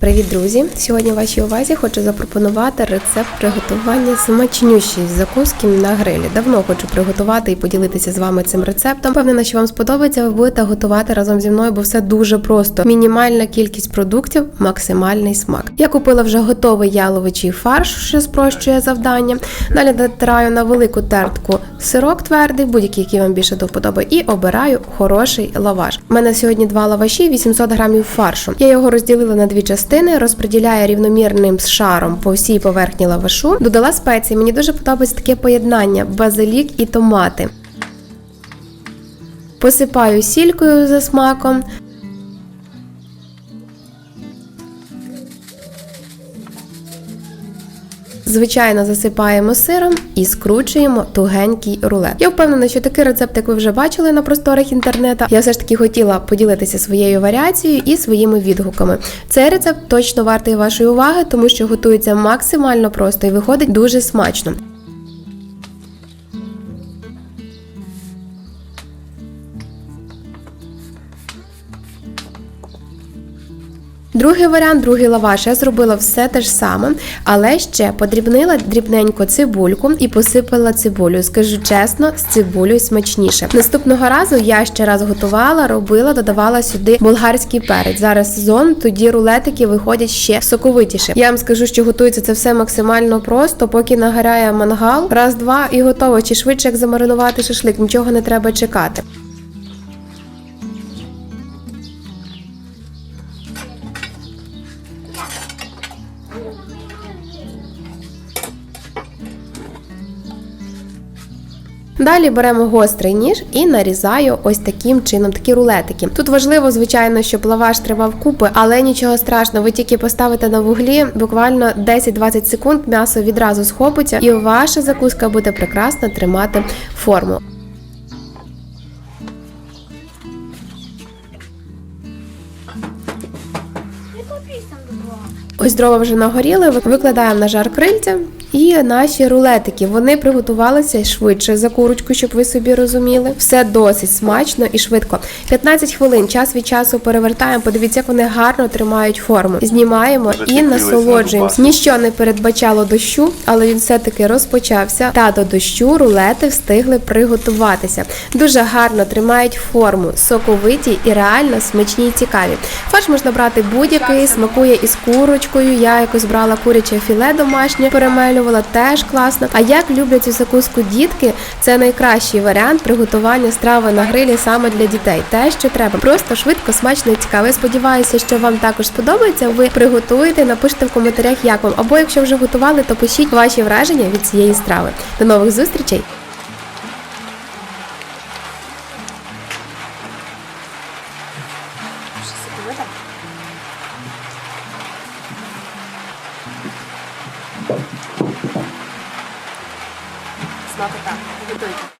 Привіт, друзі! Сьогодні вашій увазі хочу запропонувати рецепт приготування смачнющої закуски на грилі. Давно хочу приготувати і поділитися з вами цим рецептом. Впевнена, що вам сподобається. Ви будете готувати разом зі мною, бо все дуже просто. Мінімальна кількість продуктів, максимальний смак. Я купила вже готовий яловичий фарш, що спрощує завдання. Далі натираю на велику тертку сирок твердий, будь-який, який вам більше до вподоби, і обираю хороший лаваш. У мене сьогодні два лаваші, 800 грамів фаршу. Я його розділила на дві частини, розподіляю рівномірним шаром по всій поверхні лавашу. Додала спеції. Мені дуже подобається таке поєднання базилік і томати. Посипаю сількою за смаком. Звичайно, засипаємо сиром і скручуємо тугенький рулет. Я впевнена, що такий рецепт, як ви вже бачили на просторах інтернету, я все ж таки хотіла поділитися своєю варіацією і своїми відгуками. Цей рецепт точно вартий вашої уваги, тому що готується максимально просто і виходить дуже смачно. Другий варіант, другий лаваш, я зробила все те ж саме, але ще подрібнила дрібненько цибульку і посипала цибулю. Скажу чесно, з цибулею смачніше. Наступного разу я ще раз готувала, робила, додавала сюди болгарський перець. Зараз сезон, тоді рулетики виходять ще соковитіше. Я вам скажу, що готується це все максимально просто, поки нагоряє мангал, раз-два і готово. Чи швидше як замаринувати шашлик, нічого не треба чекати. Далі беремо гострий ніж і нарізаю ось таким чином, такі рулетики. Тут важливо, звичайно, щоб лаваш тривав купи, але нічого страшного, ви тільки поставите на вуглі буквально 10-20 секунд, м'ясо відразу схопиться, і ваша закуска буде прекрасно тримати форму. Ось дрова вже нагоріли, викладаємо на жар крильця і наші рулетики. Вони приготувалися швидше за курочку, щоб ви собі розуміли. Все досить смачно і швидко. 15 хвилин, час від часу перевертаємо. Подивіться, як вони гарно тримають форму. Знімаємо і Зацікавились на насолоджуємось. Ніщо не передбачало дощу, але він все-таки розпочався. Та до дощу рулети встигли приготуватися. Дуже гарно тримають форму, соковиті і реально смачні і цікаві. Фарш можна брати будь-який, смакує із курочкою. Я якось брала куряче філе домашнє, перемелювала теж класно. А як люблять цю закуску дітки, це найкращий варіант приготування страви на грилі саме для дітей. Те, що треба, просто швидко, смачно і цікаво. Сподіваюся, що вам також сподобається. Ви приготуєте, напишіть в коментарях, як вам. Або якщо вже готували, то пишіть ваші враження від цієї страви. До нових зустрічей! Смакота. Готуйте.